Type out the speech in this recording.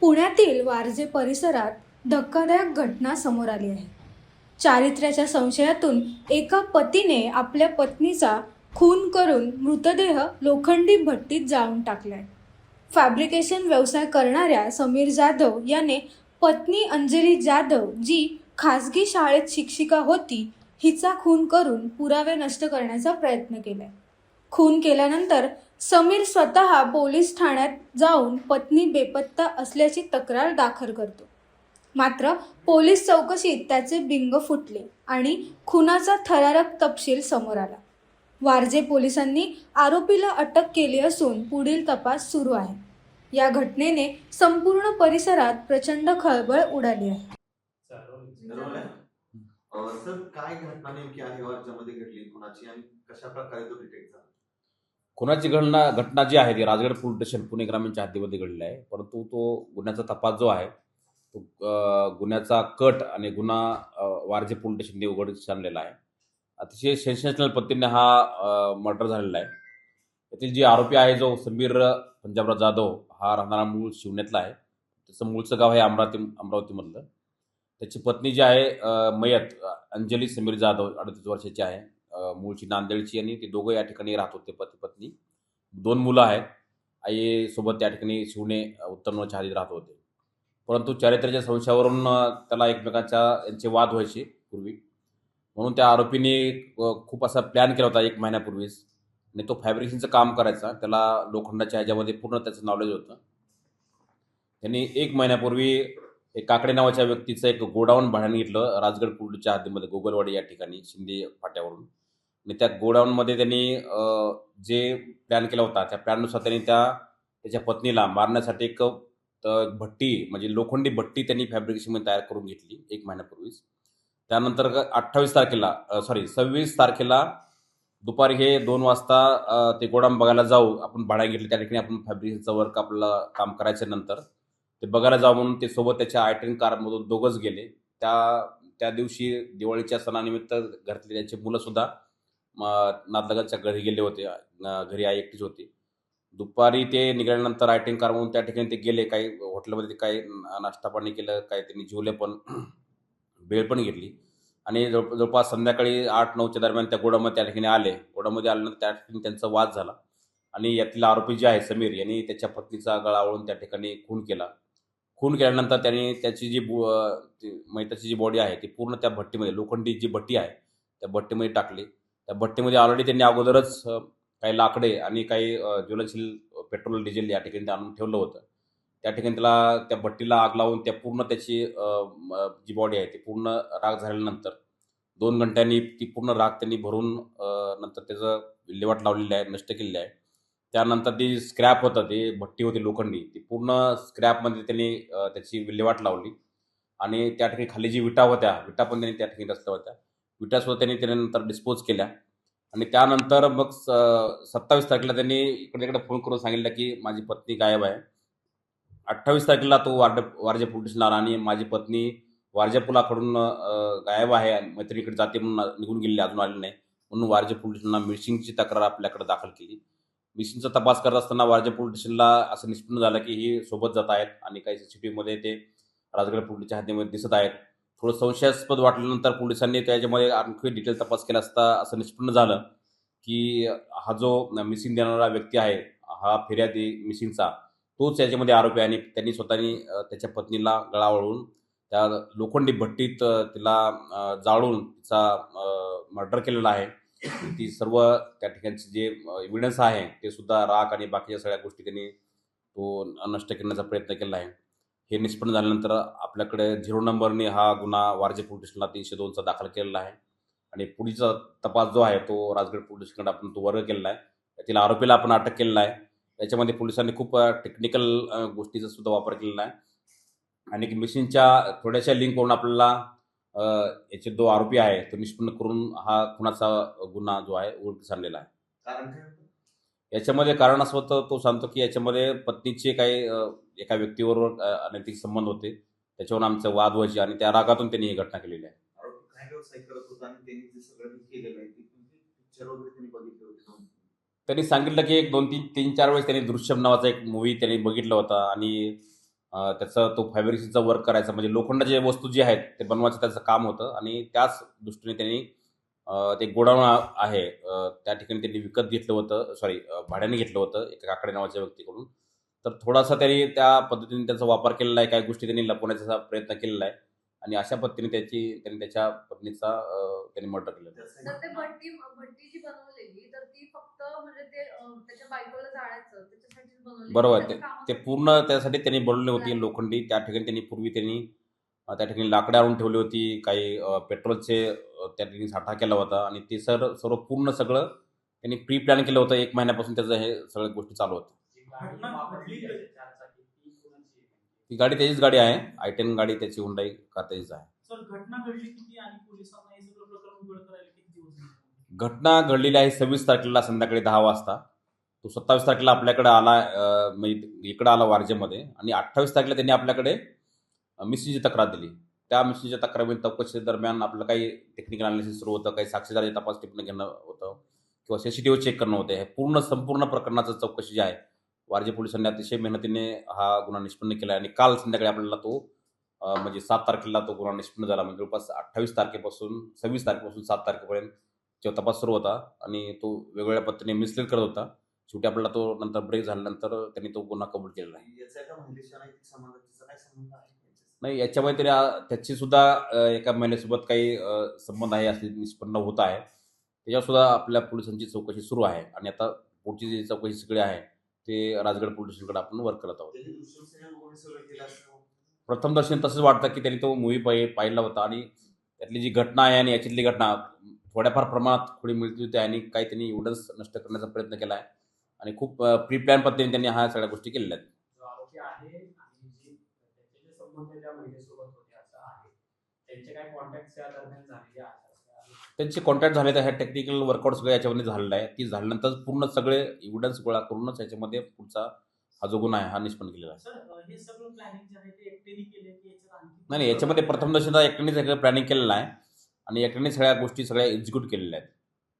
पुण्यातील वारजे परिसरात धक्कादायक घटना समोर आली आहे. चारित्र्याच्या संशयातून एका पतीने आपल्या पत्नीचा खून करून मृतदेह लोखंडी भट्टीत जाळून टाकलाय. फॅब्रिकेशन व्यवसाय करणाऱ्या समीर जाधव याने पत्नी अंजली जाधव जी खाजगी शाळेत शिक्षिका होती हिचा खून करून पुरावे नष्ट करण्याचा प्रयत्न केलाय. खून केल्यानंतर समीर स्वतः पोलीस ठाण्यात जाऊन पत्नी बेपत्ता असल्याची तक्रार दाखल करतो. मात्र पोलीस चौकशीत त्याचे बिंग फुटले आणि खुनाचा थरारक तपशील समोर आला. वारजे पोलिसांनी आरोपीला अटक केली असून पुढील तपास सुरू आहे. या घटनेने संपूर्ण परिसरात प्रचंड खळबळ उडाली आहे. सर काय घटना नेमकी आहे? घडली? कुणाची? आणि कशा प्रकारे तो डिटेक्ट झाला? खुनाची घटना घटना जी आहे ती राजगड पोलीस स्टेशन पुणे ग्रामीणच्या हद्दीमध्ये घडलेली आहे. परंतु तो गुन्ह्याचा तपास जो आहे तो गुन्ह्याचा कट आणि गुन्हा वारजे पोलीस स्टेशनने उघडकीस आणलेला आहे. अतिशय सेन्सेशनल पद्धतीने हा मर्डर झालेला आहे. त्यातील जे आरोपी आहे जो समीर पंजाबराव जाधव हा राहणारा मूळ शिवण्यातला आहे. त्याचं मूळचं गाव आहे अमरावती अमरावतीमधलं. त्याची पत्नी जी आहे मयत अंजली समीर जाधव अडतीस वर्षाची आहे. मूळची नांदेडची आणि ते दोघं या ठिकाणी राहत होते पती पत्नी दोन मुलं आहेत. आई सोबत त्या ठिकाणी शिवणे उत्तम हातीत राहत होते. परंतु चारित्र्याच्या संशयावरून त्याला एकमेकांच्या यांचे वाद व्हायचे पूर्वी. म्हणून त्या आरोपीने खूप असा प्लॅन केला होता एक महिन्यापूर्वीच. आणि तो फॅब्रिकेशनचं काम करायचा. त्याला लोखंडाच्या ह्याच्यामध्ये पूर्ण त्याचं नॉलेज होतं. त्यांनी एक महिन्यापूर्वी एक काकडे नावाच्या व्यक्तीचं एक गोडाऊन भाड्याने घेतलं. राजगड कुर्डीच्या हद्दीमध्ये गोगलवाडी या ठिकाणी शिंदे फाट्यावरून. आणि त्या गोडाऊनमध्ये त्यांनी जे प्लॅन केला होता त्या प्लॅननुसार त्यांनी त्या त्याच्या पत्नीला मारण्यासाठी एक भट्टी म्हणजे लोखंडी भट्टी त्यांनी फॅब्रिकेशनमध्ये तयार करून घेतली एक महिन्यापूर्वीच. त्यानंतर अठ्ठावीस तारखेला सॉरी सव्वीस तारखेला दुपारी हे दोन वाजता ते गोडाऊन बघायला जाऊ आपण भाड्या घेतलं त्या ठिकाणी आपण फॅब्रिकेशनचं वर्क आपल्याला काम करायच्या नंतर ते बघायला जाऊ म्हणून ते सोबत त्याच्या आयटन कारमधून दोघंच गेले. त्या त्या दिवशी दिवाळीच्या सणानिमित्त घरातले त्यांची मुलंसुद्धा नातलगाच्या घरी गेले होते. घरी आई एकटीच होती. दुपारी ते निघाल्यानंतर आयटिंग कार म्हणून त्या ठिकाणी ते गेले. काही हॉटेलमध्ये ते काही नाश्ता पाणी केलं काही त्यांनी जेवले पण. वेळ पण घेतली. आणि जवळ जवळपास संध्याकाळी आठ नऊच्या दरम्यान त्या गोडामध्ये त्या ठिकाणी आले. गोडामध्ये आल्यानंतर त्या ठिकाणी त्यांचा वाद झाला. आणि यातील आरोपी जे आहे समीर यांनी त्याच्या पत्नीचा गळा आवळून त्या ठिकाणी खून केला. खून केल्यानंतर त्यांनी त्याची जी बु मैताची जी बॉडी आहे ती पूर्ण त्या भट्टीमध्ये लोखंडी जी भट्टी आहे त्या भट्टीमध्ये टाकली. त्या भट्टीमध्ये ऑलरेडी त्यांनी अगोदरच काही लाकडे आणि काही ज्वलनशील पेट्रोल डिझेल या ठिकाणी आणून ठेवलं होतं. त्या ठिकाणी त्याला त्या भट्टीला आग लावून त्या पूर्ण त्याची जी बॉडी आहे ती पूर्ण राग झाल्यानंतर दोन घंट्यांनी ती पूर्ण राग त्यांनी भरून नंतर त्याचं विल्हेवाट लावलेली आहे नष्ट केलेली आहे. त्यानंतर ती स्क्रॅप होतं ते भट्टी होती लोखंडी. ती पूर्ण स्क्रॅपमध्ये त्यांनी त्याची विल्हेवाट लावली. आणि त्या ठिकाणी खाली जी विटा होत्या विटा पण त्यांनी त्या ठिकाणी रचल्या होत्या. विटासुद्धा त्यांनी त्यानंतर डिस्पोज केल्या. आणि त्यानंतर मग स- सत्तावीस तारखेला त्यांनी इकडे तिकडे फोन करून सांगितलं की माझी पत्नी गायब आहे. अठ्ठावीस तारखेला तो वार्ड वारजे पोलीस स्टेशनला आला आणि माझी पत्नी वारजे पुलाकडून गायब आहे आणि मैत्रिणीकडे जाते म्हणून निघून गेलेली अजून आली नाही. म्हणून वारजे पोलीस स्टेशनला मिसिंगची तक्रार आपल्याकडे दाखल केली. मिसिंगचा तपास करत असताना वारजे पोलीस स्टेशनला असं निष्पन्न झालं की ही सोबत जात आहेत आणि काही सी मध्ये ते राजगड पोलीसच्या हद्दीमध्ये दिसत आहेत. थोडं संशयास्पद वाटल्यानंतर पोलिसांनी त्याच्यामध्ये आणखी डिटेल तपास केला असता असं निष्पन्न झालं की हा जो मिसिंग देणारा व्यक्ती आहे हा फिर्यादी मिसिंगचा तोच याच्यामध्ये आरोपी आहे आणि त्यांनी स्वतःनी त्याच्या पत्नीला गळा वळून त्या लोखंडी भट्टीत तिला जाळून तिचा मर्डर केलेला आहे. ती सर्व त्या ठिकाणचे जे एव्हिडन्स आहे ते सुद्धा राख आणि बाकीच्या सगळ्या गोष्टी त्यांनी तो नष्ट करण्याचा प्रयत्न केला आहे. हे निष्पन्न झाल्यानंतर आपल्याकडे झिरो नंबरने हा गुन्हा वारजे पोलीस स्टेशनला तीनशे दोनचा दाखल केलेला आहे. आणि पुढचा तपास जो आहे तो राजगड पोलीस स्टेशनकडे आपण तो वर्ग केलेला आहे. त्यातील आरोपीला आपण अटक केलेला आहे. त्याच्यामध्ये पोलिसांनी खूप टेक्निकल गोष्टीचा सुद्धा वापर केलेला आहे. आणि मिशीनच्या थोड्याशा लिंकवरून आपल्याला याचे जो आरोपी आहे तो निष्पन्न करून हा खुनाचा गुन्हा जो आहे उघडकीस आणलेला आहे. कारण याच्यामध्ये कारण असं होतं तो सांगतो की याच्यामध्ये पत्नीचे काही एका व्यक्तीबरोबर अनैतिक संबंध होते. त्याच्यावरून आमचे वाद व्हायचे आणि त्या रागातून त्यांनी ही घटना केलेली आहे. त्यांनी सांगितलं की एक दोन तीन तीन चार वेळेस त्यांनी दृश्यम नावाचा एक मूवी त्यांनी बघितला होता आणि त्याचा तो फायब्रिक्सचा वर्क करायचा. म्हणजे लोखंडाचे वस्तू जी आहेत ते बनवायचं त्याचं काम होतं आणि त्याच दृष्टीने त्यांनी ते गोडाऊन आहे. त्या ठिकाणी त्यांनी विकत घेतलं होतं. सॉरी भाड्याने घेतलं होतं एका काकडे नावाच्या व्यक्तीकडून. तर थोडासा त्यांनी त्या पद्धतीने त्याचा वापर केलेला आहे. काही गोष्टी त्यांनी लपवण्याचा प्रयत्न केलेला आहे. आणि अशा पद्धतीने त्याची त्यांनी त्याच्या पत्नीचा त्यांनी मर्डर केलं. तर ते भट्टी भट्टी जी बनवलेली तर ती फक्त म्हणजे ते त्याच्या बायकोला जाळायचं बरोबर ते पूर्ण त्यासाठी त्यांनी बनवली होती लोखंडी. त्या ठिकाणी त्यांनी पूर्वी त्यांनी त्या ठिकाणी लाकडं आणून ठेवली होती. काही पेट्रोलचे त्या ठिकाणी साठा केला होता. आणि ते सर सर्व पूर्ण सगळं त्यांनी प्री प्लॅन केलं होतं. एक महिन्यापासून त्याचं हे सगळ्या गोष्टी चालू होत्या. ती गाडी त्याचीच गाडी आहे. आय टेन गाडी त्याची हुंडाई कार त्याचीच आहे. सर घटना घडलेली आहे सव्वीस तारखेला संध्याकाळी दहा वाजता. तो सत्तावीस तारखेला आपल्याकडे आला म्हणजे इकडं आला वारजेमध्ये. आणि अठ्ठावीस तारखेला त्यांनी आपल्याकडे मिस्त्रीची तक्रार दिली. त्या मिस्त्रीच्या तक्रारी चौकशी दरम्यान आपलं काही टेक्निकल अनालिसिस सुरू होतं काही साक्षीदाराची तपास टिपणं घेणं होतं किंवा C C T V check करणं होतं. हे पूर्ण संपूर्ण प्रकरणाचं चौकशी जी आहे वारजे पोलिसांनी अतिशय मेहनतीने हा गुन्हा निष्पन्न केला आहे. आणि काल संध्याकाळी आपल्याला तो म्हणजे सात तारखेला तो गुन्हा निष्पन्न झाला. म्हणजे जवळपास अठ्ठावीस तारखेपासून सव्वीस तारखेपासून सात तारखेपर्यंत जेव्हा तपास सुरू होता आणि तो वेगवेगळ्या पद्धतीने मिसलीड करत होता. शेवटी आपल्याला तो नंतर ब्रेक झाल्यानंतर त्यांनी तो गुन्हा कबूल केलेला आहे? नाही याच्यामध्ये तरी त्याची सुद्धा एका महिलेसोबत काही संबंध आहे असे निष्पन्न होत आहे. त्याच्यावर सुद्धा आपल्या पोलिसांची चौकशी सुरू आहे आणि आता पुढची जी चौकशी सगळी आहे ते राजगड पोलीस स्टेशनकडे आपण वर्क करत आहोत. प्रथम दर्शन तसंच वाटतं की त्यांनी तो मूवी पाहि पाहिला होता आणि त्यातली जी घटना आहे आणि याच्यातली घटना थोड्याफार प्रमाणात थोडी मिळती होती आणि काही त्यांनी एवढंच नष्ट करण्याचा प्रयत्न केला आहे. आणि खूप प्री प्लॅन पद्धतीने त्यांनी ह्या सगळ्या गोष्टी केलेल्या आहेत जो आरोपी आहे आणि जी त्याचे जे संबंध त्या महिलेसोबत होते असं आहे त्यांचे काय कॉन्टॅक्ट या दरम्यान झालेले आहेत असं आहे. त्यांचे कॉन्टॅक्ट झाले तर ह्या टेक्निकल वर्कआउट सगळं याच्यामध्ये झालेलं आहे. ती झाल्यानंतर पूर्ण सगळे एव्हिडन्स गोळा करूनच याच्यामध्ये पुढचा हा जो गुन्हा आहे हा निष्पन्न केलेला आहे. सर अं, हे सगळं प्लॅनिंग जे आहे ते एकटेने केले की याच्यात आणखी नाही नाही याच्यामध्ये प्रथम दर्शनचा एकट्याने सगळं प्लॅनिंग केलेलं आहे. आणि एकट्याने सगळ्या गोष्टी सगळ्या एक्झिक्यूट केलेल्या आहेत.